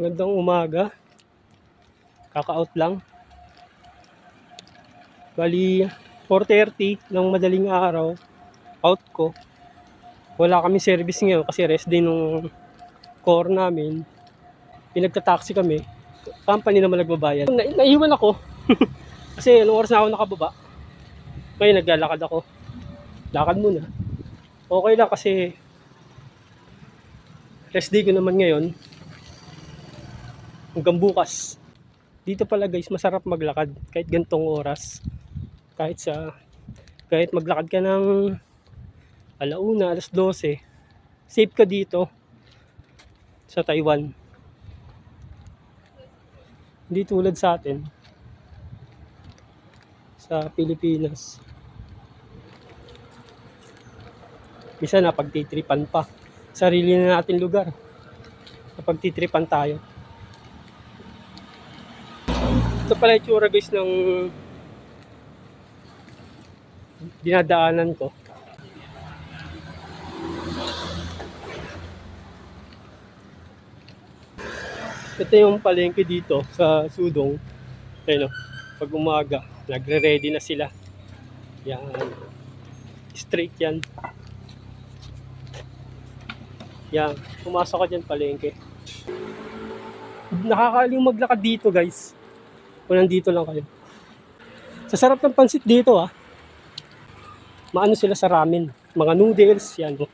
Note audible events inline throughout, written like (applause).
Magandang umaga. Kaka-out lang. Bali, 4.30 ng madaling araw. Out ko. Wala kami service ngayon kasi rest day nung core namin. Pinagta-taxi kami. Company naman nagbabayad. Na naiwan ako. (laughs) kasi anong oras na ako nakababa. Ngayon naglalakad ako. Lakad muna. Okay lang kasi rest day ko naman ngayon hanggang bukas. Dito pala guys, masarap maglakad kahit gantong oras. Kahit sa kahit maglakad ka ng alauna, alas 12. Safe ka dito sa Taiwan. Hindi tulad sa atin sa Pilipinas. Bisa na pagtitripan pa. Sarili na natin lugar. Napagtitripan tayo. Ito pala yung tsura guys ng dinadaanan ko. Ito yung palengke dito sa Sudong. Ayun o, pag umaga, nagre-ready na sila. Yan. Straight yan. Yan, pumasok ka dyan palengke. Nakakaaliw maglakad dito guys. Kung nandito lang kayo. Sa sarap ng pansit dito ah. Maano sila sa ramen. Mga noodles, yan. oh.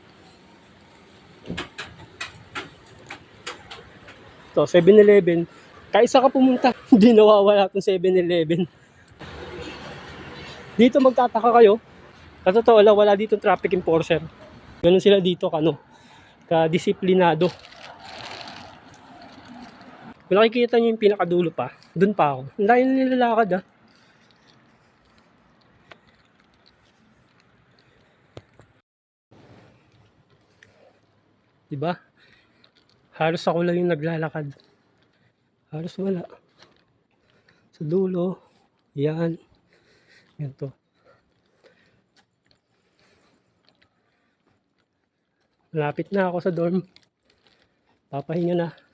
Ito, 7-Eleven. Kaisa ka pumunta, (laughs) hindi nawawala itong 7-Eleven. Dito magtataka kayo. Sa totoo lang, wala dito traffic enforcer. Ganun sila dito, kano, ka-disiplinado. Kung nakikita nyo yung pinakadulo pa, dun pa ako. Ang na nilalakad ah. Diba? Halos ako lang yung naglalakad. Halos wala. Sa dulo, yan. Ganito. Malapit na ako sa dorm. Papahinga na.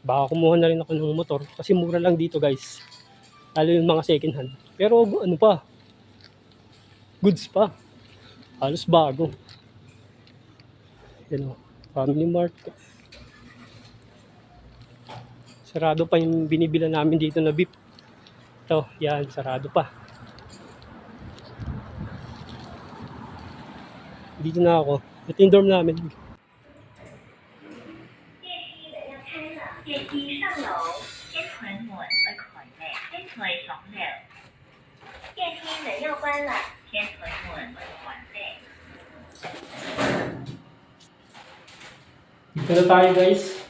Baka kumuha na rin ako ng motor kasi mura lang dito guys. Lalo yung mga second hand. Pero ano pa, goods pa. Halos bago. Yan o, Family Mart. Sarado pa yung binibila namin dito na beef. Ito, yan, sarado pa. Dito na ako. Ito yung dorm namin. Dito tayo guys.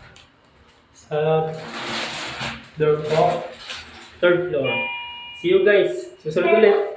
Sa dorm ko. Third floor. See you guys. Susunod ulit.